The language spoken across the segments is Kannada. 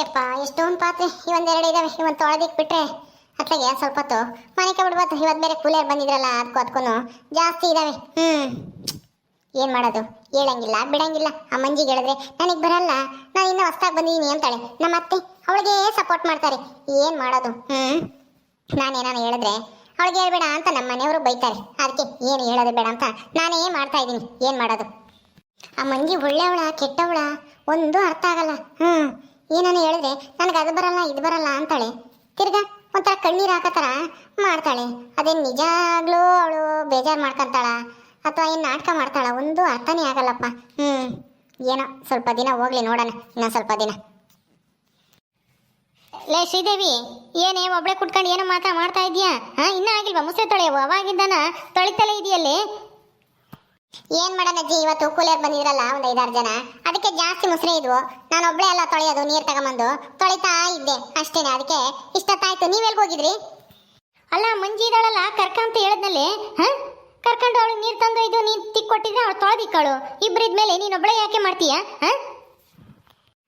ಯಪ್ಪ, ಎಷ್ಟೊಂದು ಪಾತ್ರೆ ಇವೊಂದೆರಡು ಇದಾವೆ. ಇವನ್ ತೊಳೆದಿಕ್ ಬಿಟ್ರೆ ಅತ್ಲಾಗೆ ಸ್ವಲ್ಪ ಹೊತ್ತು ಮನೆಗೆ ಬಿಡ್ಬೋದು ಇವತ್ತು ಬೇರೆ ಕೂಲಿಯರ್ ಬಂದಿದ್ರಲ್ಲ ಅದಕ್ಕೂ ಅದಕ್ಕೂ ಜಾಸ್ತಿ ಇದಾವೆ. ಹ್ಮ್. ಏನ್ ಮಾಡೋದು? ಹೇಳಂಗಿಲ್ಲ, ಬಿಡಂಗಿಲ್ಲ. ಆ ಮಂಜಿಗೆ ಹೇಳಿದ್ರೆ ನನಗೆ ಬರಲ್ಲ. ನಾನು ಇನ್ನೂ ಹೊಸ್ದಾಗಿ ಬಂದಿದ್ದೀನಿ ಅಂತಾಳೆ. ನಮ್ಮ ಅತ್ತೆ ಅವಳಿಗೆ ಸಪೋರ್ಟ್ ಮಾಡ್ತಾರೆ. ಏನ್ ಮಾಡೋದು? ಹ್ಮ್. ನಾನೇನಾನು ಹೇಳಿದ್ರೆ ಅವಳಿಗೆ ಹೇಳ್ಬೇಡ ಅಂತ ನಮ್ಮ ಮನೆಯವರು ಬೈತಾರೆ. ಅದಕ್ಕೆ ಏನು ಹೇಳೋದು ಬೇಡ ಅಂತ ನಾನೇ ಮಾಡ್ತಾ ಇದ್ದೀನಿ. ಏನ್ ಮಾಡೋದು? ಆ ಮಂಜಿ ಒಳ್ಳೆಯವಳ ಕೆಟ್ಟವಳ, ಒಂದು ಅರ್ಥ ಆಗಲ್ಲ. ಹ್ಮ್. ಏನನ್ನ ಹೇಳಿದ್ರೆ ನನಗೆ ಅದು ಬರಲ್ಲ, ಇದು ಬರಲ್ಲ ಅಂತಾಳೆ. ತಿರ್ಗಾ ಒಂಥರ ಕಣ್ಣೀರು ಹಾಕತರ ಮಾಡ್ತಾಳೆ. ಅದೇನು ನಿಜಾಗ್ಲೂ ಅವಳು ಬೇಜಾರು ಮಾಡ್ಕೊಂತಾಳ ಅಥವಾ ಏನು ನಾಟಕ ಮಾಡ್ತಾಳ, ಒಂದು ಅರ್ಥನೇ ಆಗಲ್ಲಪ್ಪ. ಹ್ಞೂ ಏನೋ ಸ್ವಲ್ಪ ದಿನ ಹೋಗ್ಲಿ ನೋಡೋಣ ಇನ್ನೊಂದು ಸ್ವಲ್ಪ ದಿನ. ಲೇ ಶ್ರೀದೇವಿ, ಏನೇ ಒಬ್ಳೆ ಕುಟ್ಕೊಂಡು ಏನೋ ಮಾತ್ರ ಮಾಡ್ತಾ ಇದೀಯಾ ಹಾ, ಇನ್ನೂ ಆಗಿಲ್ವಾ? ಮುಸೆ ತೊಳೆಯವು, ಅವಾಗಿಂದನ ತೊಳಿತಲೇ ಇದೆಯಲ್ಲೇ? ಏನ್ ಮಾಡೋಣ ಅಜ್ಜಿ? ಇವತ್ತು ಕೂಲಿಯರ್ ಬಂದಿದ್ರಲ್ಲ, ಒಂದ್ ಐದಾರು ಜನ. ಅದಕ್ಕೆ ಜಾಸ್ತಿ ಮುಸ್ರೆ ಇದ್ವು. ನಾನು ಒಬ್ಳೆ ಎಲ್ಲ ತೊಳೆಯೋದು, ನೀರ್ ತಗೊಂಬಂದು. ತೊಳಿತಾ ಇದ್ದೆ, ಅಷ್ಟೇನೆ. ಅದಕ್ಕೆ ಇಷ್ಟೊತ್ತಾಯ್ತು. ಎಲ್ಗ್ ಹೋಗಿದ್ರಿ? ಅಲ್ಲ ಮಂಜಿ ಇದಾಳಲ್ಲ ಕರ್ಕ ಅಂತ ಹೇಳಿದ್ನಲ್ಲಿ, ಹ? ಕರ್ಕೊಂಡು ಅವಳು ನೀರ್ ತಂದು ಇದು ನೀನ್ ತಿಕ್ ಕೊಟ್ಟಿದ್ರೆ ಅವಳು ತೊಳೆದಿಕ್ಕಳು ಇಬ್ರಿದ್ಮೇಲೆ ನೀನ್ ಒಬ್ಳೆ ಯಾಕೆ ಮಾಡ್ತೀಯ, ಹ?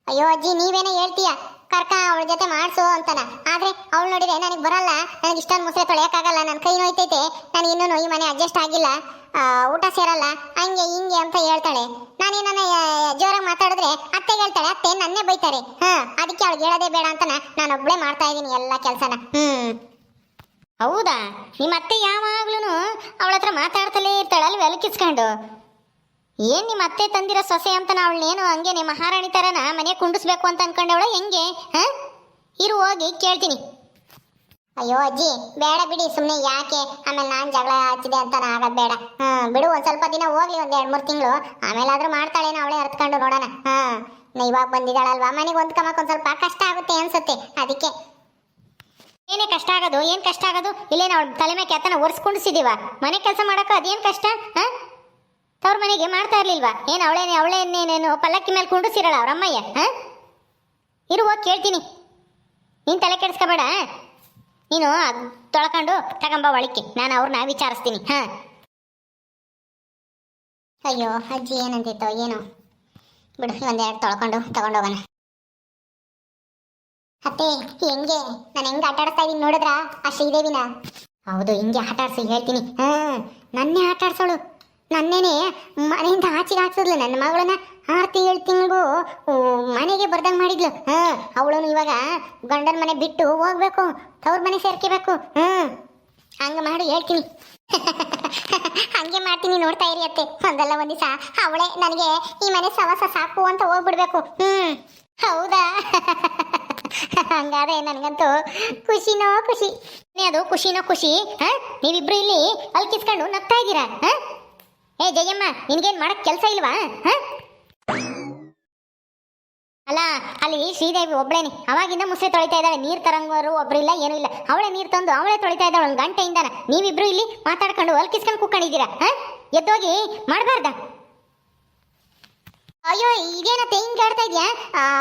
ಅಯ್ಯೋ ಅಜ್ಜಿ, ನೀವೇನೇ ಹೇಳ್ತೀಯ? ಕರ್ಕ ಅವಳ ಜೊತೆ ಮಾಡಿಸು ಅಂತಾನ. ಆದ್ರೆ ಅವಳು ನೋಡಿದ್ರೆ ನನಗೆ ಬರಲ್ಲ. ನನಗೆ ಇಷ್ಟೊಂದು ಮುಸ್ರೆ ತೊಳೆಯೋಕ್ಕಾಗಲ್ಲ ನನ್ನ ಕೈ ನೋಯ್ತೈತೆ. ನಾನು ಇನ್ನೂ ಈ ಮನೆ ಅಡ್ಜಸ್ಟ್ ಆಗಿಲ್ಲ. ಊಟ ಸೇರಲ್ಲ. ಹಂಗೆ ಹಿಂಗೆ ಅಂತ ಹೇಳ್ತಾಳೆ. ನಾನೇನ ಜೋರಾಗಿ ಮಾತಾಡಿದ್ರೆ ಅತ್ತೆ ಹೇಳ್ತಾಳೆ. ಅತ್ತೆ ನನ್ನೇ ಬೈತಾರೆ. ಹಾ, ಅದಕ್ಕೆ ಅವಳಿಗೆ ಹೇಳೋದೇ ಬೇಡ ಅಂತ ನಾನು ಒಬ್ಬಳೇ ಮಾಡ್ತಾ ಇದ್ದೀನಿ ಎಲ್ಲ ಕೆಲಸನ. ಹ್ಮ್. ಹೌದಾ? ನಿಮ್ಮ ಅತ್ತೆ ಯಾವಾಗ್ಲೂ ಅವಳ ಹತ್ರ ಮಾತಾಡ್ತಲೇ ಇರ್ತಾಳಲ್ವ? ಎಲಕಿಸ್ಕೊಂಡು ಏನ್ ನಿಮ್ಮ ಅತ್ತೆ ತಂದಿರೋ ಸೊಸೆ ಅಂತ ಹಂಗೆ ನಿಮ್ಮ ಮಹಾರಾಣಿ ತರನ ಮನೆ ಕುಂಡಿಸ್ಬೇಕು ಅಂತ ಅನ್ಕೊಂಡವಳ? ಹೆಂಗೆ? ಹ? ಇರು ಹೋಗಿ, ಕೇಳ್ತೀನಿ. ಅಯ್ಯೋ ಅಜ್ಜಿ, ಬೇಡ ಬಿಡಿ ಸುಮ್ಮನೆ ಯಾಕೆ? ಆಮೇಲೆ ನಾನು ಜಗಳ ಹಚ್ಚಿದೆ ಅಂತ ಆಗೋದು ಬೇಡ. ಹಾಂ, ಬಿಡು, ಒಂದು ಸ್ವಲ್ಪ ದಿನ ಹೋಗ್ಲಿ, ಒಂದು ಎರಡು, ಮೂರು ತಿಂಗಳು. ಆಮೇಲೆ ಆದ್ರೂ ಮಾಡ್ತಾಳೇನೋ ಅವಳೇ ಅರ್ತ್ಕೊಂಡು ನೋಡೋಣ. ಹಾ. ಇವಾಗ ಬಂದಿದ್ದಾಳಲ್ವಾ? ಮನೆಗೆ ಹೊಂದ್ಕೊಂಬಕ್ ಒಂದು ಸ್ವಲ್ಪ ಕಷ್ಟ ಆಗುತ್ತೆ ಅನ್ಸುತ್ತೆ, ಅದಕ್ಕೆ. ಏನೇ ಕಷ್ಟ ಆಗೋದು? ಏನು ಕಷ್ಟ ಆಗೋದು? ಇಲ್ಲೇನು ಅವಳು ತಲೆ ಮೇಲೆ ಕೆತ್ತನ ಒರೆಸ್ಕೊಂಡಿಸಿದೀವ? ಮನೆ ಕೆಲಸ ಮಾಡಕ್ಕೆ ಅದೇನ್ ಕಷ್ಟ? ಹಾ? ತವ್ರ ಮನೆಗೆ ಮಾಡ್ತಾ ಇರ್ಲಿಲ್ವಾ? ಏನು ಅವಳೇನೆ ಅವಳೇನೇನೇನು ಪಲ್ಲಕ್ಕಿ ಮೇಲೆ ಕುಂಡಿಸಿರಲ್ಲ ಅವ್ರ ಅಮ್ಮಯ್ಯ, ಹಾ? ಇರು, ಹೋಗಿ ಕೇಳ್ತೀನಿ. ನೀನು ತಲೆ ಕೆಡಿಸ್ಕೋಬೇಡ ನೀನು ಅದ್ ತೊಳ್ಕೊಂಡು ತಗೊಂಬ ಒಳಕ್ಕೆ. ನಾನು ಅವ್ರನ್ನ ವಿಚಾರಿಸ್ತೀನಿ, ಹಾಂ? ಅಯ್ಯೋ, ಅಜ್ಜಿ ಏನಂತಿತ್ತೋ ಏನು. ಬಿಡು, ಒಂದೆರಡು ತೊಳ್ಕೊಂಡು ತಗೊಂಡೋಗೋಣ ಅತ್ತೆ, ಹೆಂಗೆ? ನಾನು ಹೆಂಗೆ ಆಟ ಆಡಿಸ್ತಾ ಇದೀನಿ ನೋಡಿದ್ರಾ? ಆ ಶ್ರೀದೇವಿನ? ಹೌದು, ಹಿಂಗೆ ಆಟ ಹೇಳ್ತೀನಿ, ಹಾಂ? ನನ್ನೇ ಆಟ ಆಡ್ಸೋಳು ನನ್ನೇನೆ ಮನೆಯಿಂದ ಆಚೆಗೆ ಹಾಕ್ಸಿದ್ಲು. ನನ್ನ ಮಗಳನ್ನ ಆರು ತಿಂಗಳು ತಿಂಗಳು ಮನೆಗೆ ಬರ್ದಂಗೆ ಮಾಡಿದ್ಲು. ಹಾ, ಅವಳನ್ನು ಇವಾಗ ಗಂಡನ ಮನೆ ಬಿಟ್ಟು ಹೋಗ್ಬೇಕು. ತವ್ರ ಮನೆ ಸೇರ್ಕೋಬೇಕು. ಹ್ಞೂ ಹಂಗೆ ಮಾಡಿ, ಹೇಳ್ತೀನಿ. ಹಂಗೆ ಮಾಡ್ತೀನಿ ನೋಡ್ತಾ ಇರಿ ಅತ್ತೆ. ಒಂದಲ್ಲ ಒಂದು ದಿವಸ ಅವಳೇ ನನಗೆ ಈ ಮನೆ ಸವಾಸ ಸಾಕು ಅಂತ ಹೋಗ್ಬಿಡ್ಬೇಕು. ಹ್ಞೂ ಹೌದಾ? ಹಂಗಾದ್ರೆ ನನಗಂತೂ ಖುಷಿನೋ ಖುಷಿ. ಅದು ಖುಷಿನೋ ಖುಷಿ, ಹಾ? ನೀವಿಬ್ರು ಇಲ್ಲಿ ಅಲ್ಕಿಸ್ಕೊಂಡು ನಗ್ತಾ ಇದ್ದೀರಾ, ಹಾ? ಏ, ಜಯಮ್ಮ, ನಿನ್ಗೇನ್ ಮಾಡಕ್ ಕೆಲಸ ಇಲ್ವಾ, ಹಾ? ಅಲ್ಲ, ಅಲ್ಲಿ ಶ್ರೀದೇವಿ ಒಬ್ಳೇನೆ. ಅವಾಗಿಂದ ಮುಸೆ ತೊಳಿತಾ ಇದ್ದಾಳೆ. ನೀರ್ ತರಂಗೋರು ಒಬ್ರಿಲ್ಲ ಏನೂ ಇಲ್ಲ. ಅವಳೇ ನೀರು ತಂದು ಅವಳೇ ತೊಳಿತಾ ಇದ್ದಾಳೆ ಒಂದು ಗಂಟೆಯಿಂದಾನೆ. ನೀವಿಬ್ರು ಇಲ್ಲಿ ಮಾತಾಡ್ಕೊಂಡು ಅಲ್ಕಿಸ್ಕೊಂಡು ಕೂಕೊಂಡಿದ್ದೀರಾ ಹಾ? ಎದ್ದೋಗಿ ಮಾಡಬಾರ್ದ? ಅಯ್ಯೋ ಇದೇನತ್ತೆ ಹಿಂಗ್ ಆಡ್ತಾ ಇದ್ಯಾ?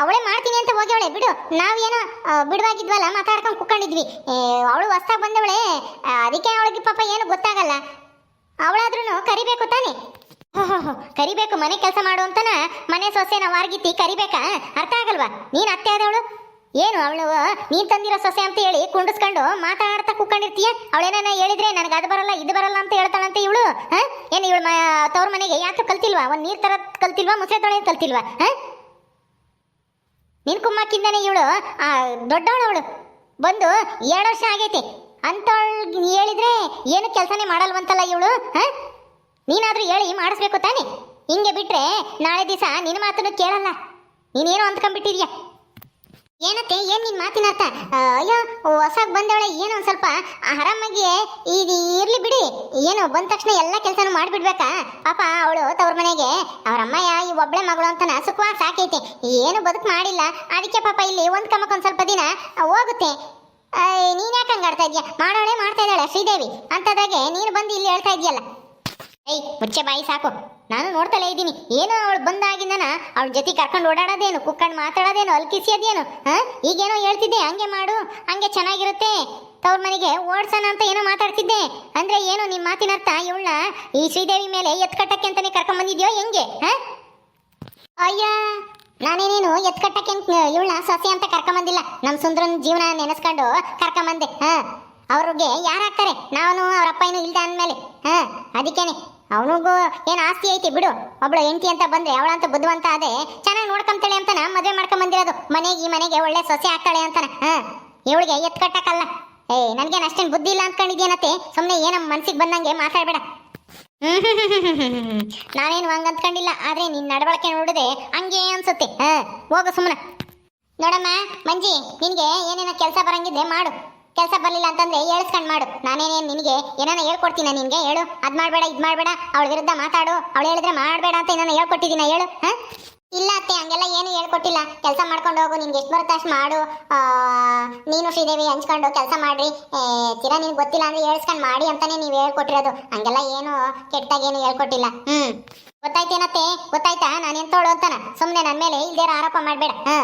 ಅವಳೇ ಮಾಡ್ತೀನಿ ಅಂತ ಅವಳೆ ಬಿಡು. ನಾವೇನೋ ಬಿಡುವಾಗಿದ್ವಲ್ಲ, ಮಾತಾಡ್ಕೊಂಡು ಕುಕ್ಕೊಂಡಿದ್ವಿ ಅವಳು ಹೊಸ್ದಾಗಿ ಬಂದವಳೆ. ಅದಕ್ಕೆ ಅವಳಿಗೆ ಪಾಪ ಏನು ಗೊತ್ತಾಗಲ್ಲ. ಅವಳಾದ್ರೂ ಕರಿಬೇಕು ತಾನೆ? ಕರಿಬೇಕು, ಮನೆ ಕೆಲಸ ಮಾಡು ಅಂತನ ಮನೆ ಸೊಸೆನ ವಾರ್ಗಿತಿ ಕರಿಬೇಕಾ? ಅರ್ಥ ಆಗಲ್ವಾ? ನೀನ್ ಅತ್ತೆ ಆದವಳು? ಏನು ಅವಳು, ನೀನ್ ತಂದಿರೋ ಸೊಸೆ ಅಂತ ಹೇಳಿ ಕುಂಡಿಸ್ಕೊಂಡು ಮಾತಾಡ್ತಾ ಕುತ್ಕೊಂಡಿರ್ತೀಯ ಅವಳೇನ ಹೇಳಿದ್ರೆ ನನಗೆ ಅದು ಬರಲ್ಲ, ಇದು ಬರಲ್ಲ ಅಂತ ಹೇಳ್ತಾಳಂತೆ ಇವಳು? ಏನು ಇವಳು ತವ್ರ ಮನೆಗೆ ಯಾಕೆ ಕಲ್ತಿಲ್ವಾ? ಒಂದು ನೀರು ತರ ಕಲ್ತಿಲ್ವಾ? ಮುಸೆ ತೊಳೆ ಕಲ್ತಿಲ್ವಾ? ನಿನ್ ಕುಮ್ಮಕ್ಕಿಂದನೇ ಇವಳು ದೊಡ್ಡವಳು ಅವಳು ಬಂದು ಎರಡು ವರ್ಷ ಆಗೈತಿ. ಅಂತವಳು ಹೇಳಿದ್ರೆ ಏನು ಕೆಲಸನೇ ಮಾಡಲ್ವಂತಲ್ಲ ಇವಳು, ಹಾ? ನೀನಾದರೂ ಹೇಳಿ ಮಾಡಿಸ್ಬೇಕು ತಾನೆ. ಹಿಂಗೆ ಬಿಟ್ರೆ ನಾಳೆ ದಿವಸ ನಿನ್ನ ಮಾತನ್ನು ಕೇಳಲ್ಲ. ನೀನೇನೋ ಅಂದ್ಕೊಂಡ್ಬಿಟ್ಟಿದ್ಯಾ? ಏನತ್ತೆ, ಏನು ನಿನ್ನ ಮಾತಿನ ಅರ್ಥ? ಅಯ್ಯೋ, ಹೊಸಾಗ್ ಬಂದವಳೆ ಏನೋ ಒಂದು ಸ್ವಲ್ಪ ಆರಾಮಾಗಿ ಇದು ಇರ್ಲಿ ಬಿಡಿ. ಏನು ಬಂದ ತಕ್ಷಣ ಎಲ್ಲ ಕೆಲಸನೂ ಮಾಡಿಬಿಡ್ಬೇಕಾ? ಪಾಪ ಅವಳು ತವ್ರ ಮನೆಗೆ ಅವ್ರ ಅಮ್ಮಯ್ಯ ಈ ಒಬ್ಳೆ ಮಗಳು ಅಂತನ ಸುಖವಾಗಿ ಸಾಕೈತೆ. ಏನು ಬದುಕು ಮಾಡಿಲ್ಲ. ಅದಕ್ಕೆ ಪಾಪ ಇಲ್ಲಿ ಒಂದು ಕಮಕ್ ಒಂದು ಸ್ವಲ್ಪ ದಿನ ಹೋಗುತ್ತೆ. ನೀನ್ ಯಾಕೆ ಹಂಗ ಆಡ್ತಾ ಇದೀಯಾ? ಮಾಡೋಳೆ ಮಾಡ್ತಾ ಇದ್ದಾಳೆ, ಶ್ರೀದೇವಿ. ಅಂತದಾಗೆ ನೀನು ಬಂದು ಇಲ್ಲಿ ಹೇಳ್ತಾ ಇದೀಯಲ್ಲ. ಏಯ್, ಮುಚ್ಚೆ ಬಾಯಿ, ಸಾಕು. ನಾನು ನೋಡ್ತಲೇ ಇದ್ದೀನಿ. ಏನು ಅವಳು ಬಂದಾಗಿಂದನ ಅವಳ ಜೊತೆ ಕರ್ಕೊಂಡು ಓಡಾಡೋದೇನು, ಕುಕ್ಕಂಡು ಮಾತಾಡೋದೇನು, ಅಲ್ಕಿಸಿಯೋದೇನು, ಹಾ? ಈಗೇನೋ ಹೇಳ್ತಿದ್ದೆ, ಹಂಗೆ ಮಾಡು, ಹಂಗೆ ಚೆನ್ನಾಗಿರುತ್ತೆ. ತವ್ರ ಮನೆಗೆ ಓಡ್ಸೋಣ ಅಂತ ಏನೋ ಮಾತಾಡ್ತಿದ್ದೆ. ಅಂದ್ರೆ ಏನು ನಿಮ್ಮ ಮಾತಿನ ಅರ್ಥ? ಇವಳ ಈ ಶ್ರೀದೇವಿ ಮೇಲೆ ಎತ್ಕಟ್ಟಕ್ಕೆ ಅಂತಾನೆ ಕರ್ಕೊಂಡ್ ಬಂದಿದ್ಯೋ ಹೆಂಗೆ, ಹಾ? ಅಯ್ಯ ನಾನೇನೇನು ಎತ್ ಕಟ್ಟಕ್ಕೆ ಇವಳನ್ನ ಸೊಸೆ ಅಂತ ಕರ್ಕೊಂಬಂದಿಲ್ಲ. ನಮ್ಮ ಸುಂದರನ ಜೀವನ ನೆನೆಸ್ಕೊಂಡು ಕರ್ಕೊಂಬಂದೆ. ಹಾ. ಅವ್ರಿಗೆ ಯಾರು ಹಾಕ್ತಾರೆ ನಾನು, ಅವ್ರ ಅಪ್ಪ ಏನು ಇಲ್ದ ಅಂದ್ಮೇಲೆ. ಹಾ. ಅದಕ್ಕೇನೆ. ಅವನಿಗೂ ಏನು ಆಸ್ತಿ ಐತಿ ಬಿಡು. ಒಬ್ಳು ಹೆಂಡತಿ ಅಂತ ಬಂದ್ರೆ ಅವಳಂತ ಬುದ್ಧಿವಂತ ಅದೇ ಚೆನ್ನಾಗಿ ನೋಡ್ಕೊಂತಾಳೆ ಅಂತಾನ ಮದುವೆ ಮಾಡ್ಕೊಂಬಂದಿರೋದು. ಮನೆಗೆ ಈ ಮನೆಗೆ ಒಳ್ಳೆ ಸೊಸೆ ಆಗ್ತಾಳೆ ಅಂತಾನೆ. ಹಾ. ಇವಳಿಗೆ ಎತ್ ಕಟ್ಟಕ್ಕಲ್ಲ. ಏಯ್, ನನ್ಗೇನು ಅಷ್ಟೇನು ಬುದ್ಧಿ ಇಲ್ಲ ಅಂದ್ಕೊಂಡಿದ್ಯೇನತ್ತೆ ಸುಮ್ಮನೆ ಏನೋ ಮನ್ಸಿಗೆ ಬಂದಂಗೆ ಮಾತಾಡ್ಬೇಡ. ನಾನೇನು ಹಂಗ ಅಂದ್ಕೊಂಡಿಲ್ಲ, ಆದ್ರೆ ನಿನ್ ನಡವಳಿಕೆ ನೋಡಿದೆ ಹಂಗೆ ಅನ್ಸುತ್ತೆ. ಹಾ, ಹೋಗು ಸುಮ್ಮನೆ ನೋಡಮ್ಮ, ಮಂಜಿ, ನಿನಗೆ ಏನೇನೋ ಕೆಲಸ ಬರಂಗಿದ್ರೆ ಮಾಡು. ಕೆಲಸ ಬರಲಿಲ್ಲ ಅಂತಂದ್ರೆ ಹೇಳ್ಸ್ಕೊಂಡ್ ಮಾಡು. ನಾನೇನೇನು ನಿನಗೆ ಏನಾನ ಹೇಳ್ಕೊಡ್ತೀನ ನಿನಗೆ? ಹೇಳು. ಅದು ಮಾಡಬೇಡ, ಇದು ಮಾಡಬೇಡ. ಅವಳ ವಿರುದ್ಧ ಮಾತಾಡು. ಅವಳು ಹೇಳಿದ್ರೆ ಮಾಡಬೇಡ ಅಂತ ಏನಾನ ಹೇಳ್ಕೊಟ್ಟಿದ್ದೀನ ಹೇಳು. ಹಾ? ಹಂಗೆಲ್ಲ ಏನು ಹೇಳ್ಕೊಟ್ಟಿಲ್ಲ? ಕೆಲಸ ಮಾಡ್ಕೊಂಡು ಹೋಗು, ನಿನ್ಗೆ ಎಷ್ಟು ಬರುತ್ತೆ ಅಷ್ಟು ಮಾಡು. ನೀನು ಶ್ರೀದೇವಿ ಹಂಚ್ಕೊಂಡು ಕೆಲಸ ಮಾಡ್ರಿ. ಚಿರ, ನಿನ್ಗೆ ಗೊತ್ತಿಲ್ಲ ಅಂದ್ರೆ ಹೇಳ್ಸ್ಕೊಂಡು ಮಾಡಿ ಅಂತಾನೆ ನೀವು ಹೇಳ್ಕೊಟ್ಟಿರೋದು. ಹಂಗೆಲ್ಲ ಏನು ಕೆಟ್ಟಾಗೇನು ಹೇಳ್ಕೊಟ್ಟಿಲ್ಲ. ಹ್ಮ್. ಗೊತ್ತಾಯ್ತೇನತ್ತೆ? ಗೊತ್ತಾಯ್ತಾ? ನಾನು ಎಂತೋಳು ಅಂತಾನ? ಸುಮ್ಮನೆ ನನ್ನ ಮೇಲೆ ಇಲ್ದೇರ ಆರೋಪ ಮಾಡಬೇಡ. ಹಾ.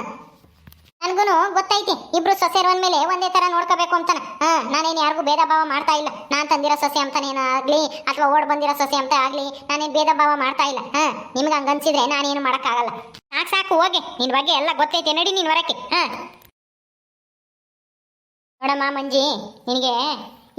ನನ್ಗೂನು ಗೊತ್ತೈತಿ. ಇಬ್ರು ಇರುವ ಮೇಲೆ ಒಂದೇ ತರ ನೋಡ್ಕೋಬೇಕು ಅಂತಾನ. ಹಾ, ನಾನೇನು ಯಾರಿಗೂ ಭೇದ ಭಾವ ಮಾಡ್ತಾ ಇಲ್ಲ. ನಾನು ತಂದಿರೋ ಸೊಸೆ ಅಂತಾನೇನು ಆಗ್ಲಿ, ಅಥವಾ ಓಡ್ ಬಂದಿರೋ ಸೊಸೆ ಅಂತ ಆಗ್ಲಿ, ನಾನೇನು ಭೇದ ಭಾವ ಮಾಡ್ತಾ ಇಲ್ಲ. ಹಾ, ನಿಮ್ಗೆ ಹಂಗ ಅನ್ಸಿದ್ರೆ ನಾನೇನು ಮಾಡೋಕ್ಕಾಗಲ್ಲ. ಸಾಕು ಸಾಕು, ಹೋಗಿ. ನಿನ್ ಬಗ್ಗೆ ಎಲ್ಲ ಗೊತ್ತೈತೆ, ನಡಿ ನೀನು ಹೊರಕ್ಕೆ. ಹಾ. ನೋಡಮ್ಮ ಮಂಜಿ, ನಿನಗೆ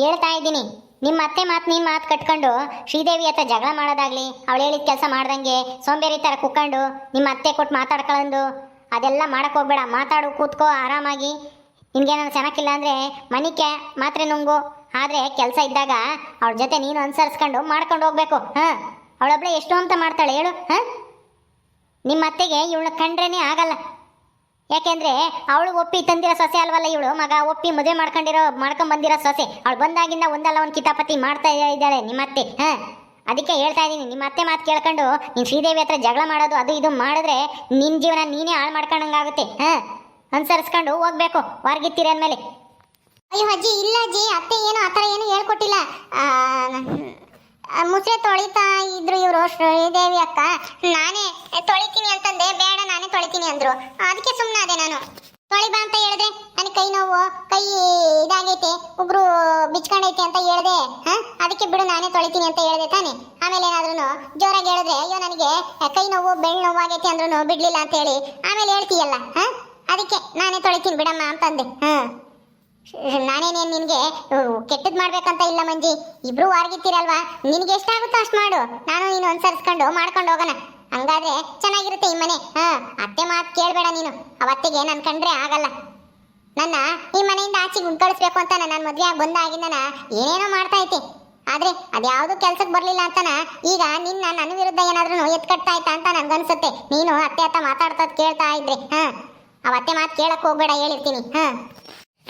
ಹೇಳ್ತಾ ಇದ್ದೀನಿ. ನಿಮ್ಮ ಅತ್ತೆ ಮಾತು, ನೀನು ಮಾತು ಕಟ್ಕೊಂಡು ಶ್ರೀದೇವಿ ಹತ್ರ ಜಗಳ ಮಾಡೋದಾಗ್ಲಿ, ಅವಳು ಹೇಳಿದ ಕೆಲಸ ಮಾಡ್ದಂಗೆ ಸೋಂಬೇರಿ ಥರ ಕುಕ್ಕೊಂಡು ನಿಮ್ಮ ಅತ್ತೆ ಕೊಟ್ಟು ಮಾತಾಡ್ಕೊಳ್ಳೋದು ಅದೆಲ್ಲ ಮಾಡಕ್ಕೆ ಹೋಗ್ಬೇಡ. ಮಾತಾಡು, ಕೂತ್ಕೋ, ಆರಾಮಾಗಿ. ನಿನಗೇನಾದ್ರು ಚೆನ್ನಾಗಿಲ್ಲ ಅಂದರೆ ಮನಿಕೆ, ಮಾತ್ರೆ ನುಂಗು. ಆದರೆ ಕೆಲಸ ಇದ್ದಾಗ ಅವ್ರ ಜೊತೆ ನೀನು ಅನುಸರಿಸ್ಕೊಂಡು ಮಾಡ್ಕೊಂಡು ಹೋಗ್ಬೇಕು. ಹಾಂ? ಅವಳೊಬ್ಳೆ ಎಷ್ಟು ಅಂತ ಮಾಡ್ತಾಳೆ ಹೇಳು, ಹಾಂ? ನಿಮ್ಮ ಅತ್ತೆಗೆ ಇವಳನ್ನ ಕಂಡ್ರೇ ಆಗಲ್ಲ. ಯಾಕೆಂದರೆ ಅವಳು ಒಪ್ಪಿ ತಂದಿರೋ ಸೊಸೆ ಅಲ್ವಲ್ಲ ಇವಳು? ಮಗ ಒಪ್ಪಿ ಮದುವೆ ಮಾಡ್ಕೊಂಡಿರೋ ಮಾಡ್ಕೊಂಡ್ಬಂದಿರೋ ಸೊಸೆ. ಅವಳು ಬಂದಾಗಿಂದ ಒಂದಲ್ಲ, ಒಂದು ಕಿತಾಪತಿ ಮಾಡ್ತಾ ಇದ್ದಾಳೆ ನಿಮ್ಮ ಅತ್ತೆ, ಹಾ? ಅದಕ್ಕೆ ಹೇಳ್ತಾ ಇದ್ದೀನಿ, ನಿಮ್ಮ ಅತ್ತೆ ಮಾತು ಕೇಳ್ಕೊಂಡು ನೀನು ಶ್ರೀದೇವಿ ಹತ್ರ ಜಗಳ ಮಾಡೋದು, ಅದು ಇದು ಮಾಡಿದ್ರೆ ನಿನ್ನ ಜೀವನ ನೀನೇ ಹಾಳು ಮಾಡ್ಕೊಂಡಂಗಾಗುತ್ತೆ, ಹಾಂ? ಅನುಸರಿಸ್ಕೊಂಡು ಹೋಗ್ಬೇಕು ಹೊರಗಿತ್ತೀರಿ ಅಂದಮೇಲೆ. ಅಯ್ಯೋ ಅಜ್ಜಿ, ಇಲ್ಲ ಅಜ್ಜಿ, ಅತ್ತೆ ಏನು ಆ ಥರ ಏನು ಹೇಳ್ಕೊಟ್ಟಿಲ್ಲ. ಮುಸೆ ತೊಳಿತಾ ಇದ್ರು ಇವರು, ಶ್ರೀದೇವಿ ಅಕ್ಕ. ನಾನೇ ತೊಳಿತೀನಿ ಅಂತಂದೆ, ಬೇಡ, ನಾನೇ ತೊಳಿತೀನಿ ಅಂದ್ರು. ಅದಕ್ಕೆ ಸುಮ್ಮನೆ ಅದೇ ನಾನು. ತೊಳಿ ಬಾ ಅಂತ ಹೇಳಿದೆ ನನಗೆ ಕೈ ನೋವು, ಕೈ ಇದಾಗೈತೆ, ಉಗುರು ಬಿಚ್ಕೊಂಡೈತೆ ಅಂತ ಹೇಳಿದೆ, ಹಾ? ಅದಕ್ಕೆ ಬಿಡು, ನಾನೇ ತೊಳಿತೀನಿ ಅಂತ ಹೇಳಿದೆ ತಾನೆ. ಆಮೇಲೆ ಏನಾದ್ರೂ ಜೋರಾಗಿ ಹೇಳಿದ್ರೆ, ಅಯ್ಯೋ ನನಗೆ ಕೈ ನೋವು ಬೆಳ್ ನೋವು ಆಗೈತೆ ಅಂದ್ರೂ ಬಿಡ್ಲಿಲ್ಲ ಅಂತ ಹೇಳಿ, ಆಮೇಲೆ ಹೇಳ್ತೀಯಲ್ಲ, ಹ? ಅದಕ್ಕೆ ನಾನೇ ತೊಳಿತೀನಿ ಬಿಡಮ್ಮ ಅಂತಂದೆ. ಹ. ನಾನೇನೇ ನಿನಗೆ ಕೆಟ್ಟದ್ ಮಾಡ್ಬೇಕಂತ ಇಲ್ಲ ಮಂಜಿ. ಇಬ್ರು ವಾರ್ಗಿತ್ತೀರಲ್ವಾ ನಿನ್ಗೆ ಎಷ್ಟಾಗುತ್ತೋ ಅಷ್ಟು ಮಾಡು. ನಾನು ನೀನು ಅನುಸರಿಸ್ಕೊಂಡು, ಮಾಡ್ಕೊಂಡು ಹೋಗೋಣ. ಹಂಗಾದ್ರೆ ಚೆನ್ನಾಗಿರುತ್ತೆ ಈ ಮನೆ, ಹಾ? ಅತ್ತೆ ಮಾತು ಕೇಳಬೇಡ ನೀನು. ಅವತ್ತಿಗೆ ನನ್ ಕಂಡ್ರೆ ಆಗಲ್ಲ. ನನ್ನ ಈ ಮನೆಯಿಂದ ಆಚೆಗೆ ಕಳಿಸ್ಬೇಕು ಅಂತ ನಾನು ಮದುವೆ ಆಗಿ ಬಂದಾಗಿಂದನ ಏನೇನೋ ಮಾಡ್ತಾ ಐತೆ ಆದ್ರೆ ಅದ್ಯಾವುದು ಕೆಲ್ಸಕ್ಕೆ ಬರ್ಲಿಲ್ಲ ಅಂತಾನ? ಈಗ ನಿನ್ನ ನನ್ನ ವಿರುದ್ಧ ಏನಾದ್ರೂ ಎತ್ಕಟ್ತಾ ಆಯ್ತಾ ಅಂತ ನನ್ಗನ್ಸುತ್ತೆ. ನೀನು ಅತ್ತೆ ಅತ್ತ ಮಾತಾಡ್ತಾ ಕೇಳ್ತಾ ಇದ್ರೆ, ಹಾ? ಅವತ್ತೆ ಮಾತು ಕೇಳಕ್ ಹೋಗ್ಬೇಡ ಹೇಳಿರ್ತೀನಿ, ಹಾ?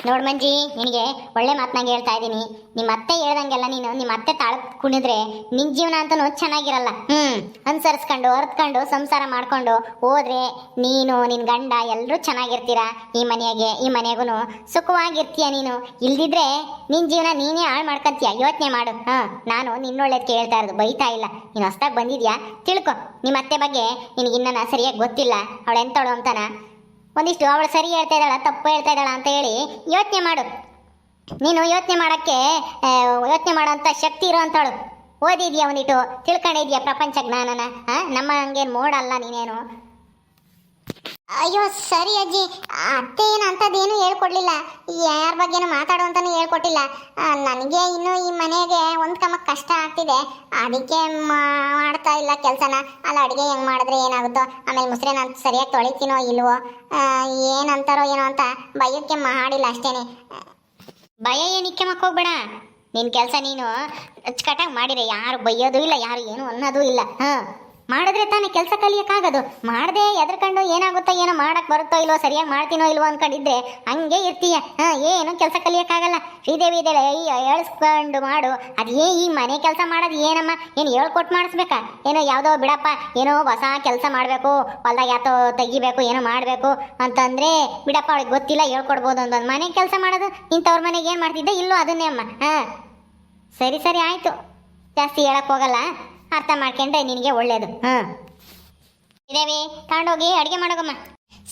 ನೋಡ್ ಮಂಜಿ, ನಿನಗೆ ಒಳ್ಳೆ ಮಾತನಾಗ ಹೇಳ್ತಾ ಇದ್ದೀನಿ. ನಿಮ್ಮ ಅತ್ತೆ ಹೇಳ್ದಂಗೆಲ್ಲ ನೀನು ನಿಮ್ಮ ಅತ್ತೆ ತಾಳ ಕುಣಿದ್ರೆ ನಿನ್ ಜೀವನ ಅಂತೂ ಚೆನ್ನಾಗಿರಲ್ಲ. ಹ್ಞೂ ಅನುಸರಿಸ್ಕೊಂಡು ಹೊರತ್ಕೊಂಡು ಸಂಸಾರ ಮಾಡ್ಕೊಂಡು ಹೋದ್ರೆ ನೀನು ನಿನ್ನ ಗಂಡ ಎಲ್ಲರೂ ಚೆನ್ನಾಗಿರ್ತೀರ? ಈ ಮನೆಯಾಗೆ, ಈ ಮನೆಗೂ ಸುಖವಾಗಿರ್ತೀಯ ನೀನು? ಇಲ್ದಿದ್ರೆ ನಿನ್ನ ಜೀವನ ನೀನೇ ಹಾಳು ಮಾಡ್ಕೊಂತೀಯ? ಯೋಚನೆ ಮಾಡು. ಹಾ, ನಾನು ನಿನ್ನೊಳ್ಳೇದಕ್ಕೆ ಹೇಳ್ತಾ ಇರೋದು ಬೈತಾ ಇಲ್ಲ. ನೀನು ಹೊಸ್ದಾಗ ಬಂದಿದ್ಯಾ? ತಿಳ್ಕೊ. ನಿಮ್ಮ ಅತ್ತೆ ಬಗ್ಗೆ ನಿನಗಿನ್ನ ಸರಿಯಾಗಿ ಗೊತ್ತಿಲ್ಲ. ಅವಳು ಎಂತವಳು ಅಂತಾನ? ಒಂದಿಷ್ಟು ಅವಳು ಸರಿ ಹೇಳ್ತಾ ಇದ್ದಾಳ, ತಪ್ಪು ಹೇಳ್ತಾ ಇದ್ದಾಳ ಅಂತ ಹೇಳಿ ಯೋಚನೆ ಮಾಡು. ನೀನು ಯೋಚನೆ ಮಾಡೋಕ್ಕೆ ಯೋಚನೆ ಮಾಡೋಂಥ ಶಕ್ತಿ ಇರೋಂಥವಳು ಓದಿದ್ಯಾ ಒಂದಿಟ್ಟು? ತಿಳ್ಕೊಂಡಿದ್ಯಾ ಪ್ರಪಂಚ ಜ್ಞಾನನ? ಹಾಂ ನಮ್ಮ ಹಂಗೇನು ಮೋಡಲ್ಲ ನೀನೇನು? ಅಯ್ಯೋ, ಸರಿ ಅಜ್ಜಿ. ಅತ್ತೆ ಏನು ಅಂಥದ್ದೇನು ಹೇಳ್ಕೊಡ್ಲಿಲ್ಲ. ಯಾರ ಬಗ್ಗೆನೂ ಮಾತಾಡು ಅಂತಾನೂ ಹೇಳ್ಕೊಟ್ಟಿಲ್ಲ ನನಗೆ ಇನ್ನು ಈ ಮನೆಗೆ ಒಂದು ಹೊಂದ್ಕಮಕ್ ಕಷ್ಟ ಆಗ್ತಿದೆ. ಅದಕ್ಕೆ ಮಾಡ್ತಾ ಇಲ್ಲ ಕೆಲಸನ. ಅಲ್ಲ, ಅಡುಗೆ ಹೆಂಗೆ ಮಾಡಿದ್ರೆ ಏನಾಗುತ್ತೋ, ಆಮೇಲೆ ಮುಸ್ರೆ ನಾನು ಸರಿಯಾಗಿ ತೊಳಿತೀನೋ ಇಲ್ವೋ ಏನಂತಾರೋ ಏನೋ ಅಂತ ಭಯಕ್ಕೆ ಮಾಡಿಲ್ಲ ಅಷ್ಟೇನೆ. ಭಯ ಏನಕ್ಕೆ ಮಕ್ಕೋಗ್ಬೇಡ ನಿನ್ನ ಕೆಲಸ ನೀನು ಅಚ್ಚುಕಟ್ಟಾಗಿ ಮಾಡಿರೆ, ಯಾರು ಬಯ್ಯೋದು ಇಲ್ಲ, ಯಾರು ಏನು ಅನ್ನೋದು ಇಲ್ಲ. ಹಾಂ. ಮಾಡಿದ್ರೆ ತಾನೇ ಕೆಲಸ ಕಲಿಯೋಕ್ಕಾಗೋದು. ಮಾಡದೆ ಎದ್ರಕೊಂಡು ಏನಾಗುತ್ತೋ ಏನೋ ಮಾಡಕ್ ಬರುತ್ತೋ ಇಲ್ವೋ, ಸರಿಯಾಗಿ ಮಾಡ್ತೀನೋ ಇಲ್ವೋ ಅನ್ಕೊಂಡಿದ್ರೆ ಹಂಗೆ ಇರ್ತೀಯ. ಹಾಂ, ಏನು ಕೆಲಸ ಕಲಿಯಕ್ಕಾಗಲ್ಲ. ಶ್ರೀದೇವಿ ಇದೆಲ್ಲ ಹೇಳ್ಸ್ಕೊಂಡು ಮಾಡು. ಅದೇ ಈ ಮನೆ ಕೆಲಸ ಮಾಡೋದು ಏನಮ್ಮ? ಏನು ಹೇಳ್ಕೊಟ್ಟು ಮಾಡಿಸ್ಬೇಕಾ? ಏನೋ ಯಾವುದೋ ಬಿಡಪ್ಪ, ಏನೋ ಹೊಸ ಕೆಲಸ ಮಾಡಬೇಕು, ಹೊಲ್ದಾಗ ಯಾತೋ ತೆಗಿಬೇಕು, ಏನೋ ಮಾಡಬೇಕು ಅಂತಂದ್ರೆ ಬಿಡಪ್ಪ, ಅವಳಿಗೆ ಗೊತ್ತಿಲ್ಲ, ಹೇಳ್ಕೊಡ್ಬೋದು ಅಂತ ಮನೆ ಕೆಲಸ ಮಾಡೋದು, ಇಂಥವ್ರ ಮನೆಗೆ ಏನು ಮಾಡ್ತಿದ್ದೆ? ಇಲ್ಲೋ ಅದನ್ನೇ ಅಮ್ಮ. ಹಾಂ. ಸರಿ ಸರಿ, ಆಯಿತು. ಜಾಸ್ತಿ ಹೇಳಕ್ಕೆ ಹೋಗಲ್ಲ. ಅರ್ಥ ಮಾಡ್ಕೊಂಡ್ರೆ ನಿನಗೆ ಒಳ್ಳೇದು. ಹಾಂ. ಇದೇವಿ ತಗೊಂಡೋಗಿ ಅಡುಗೆ ಮಾಡೋಗಮ್ಮ.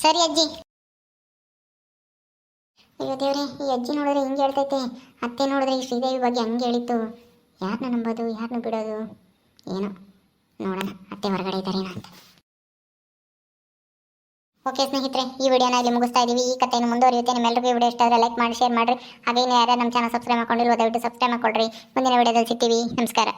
ಸರಿ ಅಜ್ಜಿ. ಅಯ್ಯೋ ದೇವ್ರೆ ಈ ಅಜ್ಜಿ ನೋಡಿದ್ರೆ ಹಿಂಗೆ ಹೇಳ್ತೈತೆ. ಅತ್ತೆ ನೋಡಿದ್ರೆ ಈ ಶ್ರೀದೇವಿ ಬಗ್ಗೆ ಹಂಗೆ ಹೇಳಿತ್ತು. ಯಾರನ್ನ ನಂಬೋದು ಯಾರನ್ನ ಬಿಡೋದು? ಏನೋ. ನೋಡೋಣ ಅತ್ತೆ ಹೊರಗಡೆ ಇದ್ದಾರೇನೋ ಅಂತ. ಓಕೆ ಸ್ನೇಹಿತರೆ ಈ ವಿಡಿಯೋನ ಇಲ್ಲಿ ಮುಗಿಸ್ತಾ ಇದೀವಿ ಈ ಕಥೆಯನ್ನು ಮುಂದುವರಿಯುತ್ತೆ. ನಿಮ್ಮೆಲ್ಲರಿಗೂ ಈ ವಿಡಿಯೋ ಇಷ್ಟ ಆದರೆ ಲೈಕ್ ಮಾಡಿ ಶೇರ್ ಮಾಡಿರಿ. ಹಾಗೆ ಯಾರ್ಯಾರು ನಮ್ಮ ಚಾನಲ್ ಸಬ್ಸ್ಕ್ರೈಬ್ ಮಾಡ್ಕೊಂಡಿಲ್ವೋ ದಯವಿಟ್ಟು ಸಬ್ಸ್ಕ್ರೈಬ್ ಮಾಡ್ಕೊಳ್ರಿ. ಮುಂದಿನ ವಿಡಿಯೋದಲ್ಲಿ ಸಿಗ್ತೀವಿ. ನಮಸ್ಕಾರ.